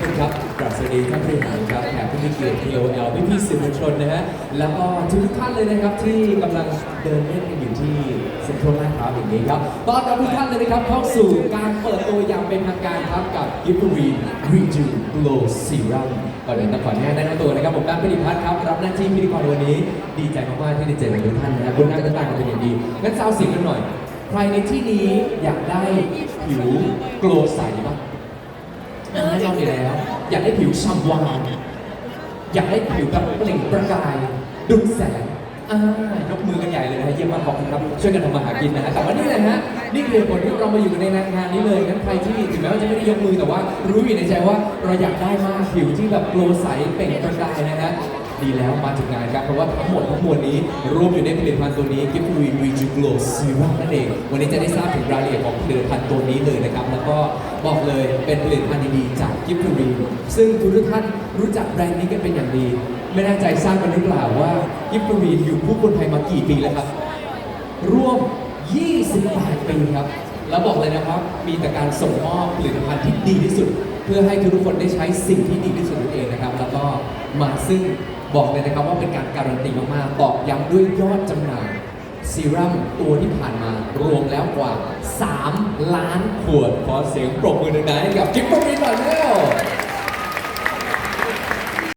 ครับกราบสวัสดีท่านผู้บริหารครับแขกผู้มีเกียรติ KOL พี่พี่ๆสื่อมวลชนนะฮะ แล้วก็ทุกท่านเลยนะครับที่กำลังเดินเล่นกันอยู่ที่เซ็นทรัลลาดพร้าวอย่างนี้ครับต้อนรับทุกท่านเลยนะครับเข้าสู่การเปิดตัวอย่างเป็นทางการครับกับกิฟต์รีนรีจูโกลซีรัมก่อนอื่นต้องขออนุญาตแนะนำตัวนะครับผมแป้งพิธิพัฒน์ครับรับหน้าที่พิธีกรวันนี้ ดีใจมากๆที่ได้เจอทุกท่านนะครับคุณหน้าจะต่างกันเป็นอย่างดีงั้นซาวเสียงกันหน่อย ใครในที่นี้อยากได้ผิวโกลใสบ้าง อ่าแน่นอยู่แล้ว อยากได้ผิวฉ่ำวาวอยากได้ผิวแบบเปล่งประกายดุจแสงอ่ายกมือกันใหญ่เลยนะเยี่ยมมากขอบคุณครับช่วยกันทำมาหากินนะฮะแต่ว่านี่แหละฮะนี่คือผลที่เรามาอยู่ในงานนี้เลยงั้นใครที่ถึงแม้ว่าจะไม่ได้ยกมือแต่ว่ารู้อยู่ในใจว่าเราอยากได้มากผิวที่แบบโกลใสเปล่งประกายนะฮะ ดีแล้วมาถึงงานครับ เพราะว่าทั้งหมดทั้งมวลนี้รวมอยู่ในผลิตภัณฑ์ตัวนี้ Gift Green Reju Glow Serum นั่นเอง วันนี้จะได้ทราบถึงรายละเอียดของผลิตภัณฑ์ตัวนี้เลยนะครับ แล้วก็บอกเลยเป็นผลิตภัณฑ์ดีๆจาก Gift Green ซึ่งทุกท่านรู้จักแบรนด์นี้กันเป็นอย่างดี ไม่แน่ใจทราบกันหรือเปล่าว่า Gift Green อยู่คู่คนไทยมากี่ปีแล้วครับร่วม 28 ปีครับ แล้วบอกเลยนะครับ มีแต่การส่งมอบผลิตภัณฑ์ที่ดีที่สุด เพื่อให้ทุกคนได้ใช้สิ่งที่ดีที่สุดนั่นเองนะครับ แล้วก็มาซึ่ง บอกเลยนะครับว่าเป็นการการันตีมากๆตอกย้ำด้วยยอดจำหน่ายซีรั่มตัวที่ผ่านมารวมแล้วกว่า 3 ล้านขวดขอเสียงปรบมือดังๆให้กับกิฟต์บรีหน่อยเร็ว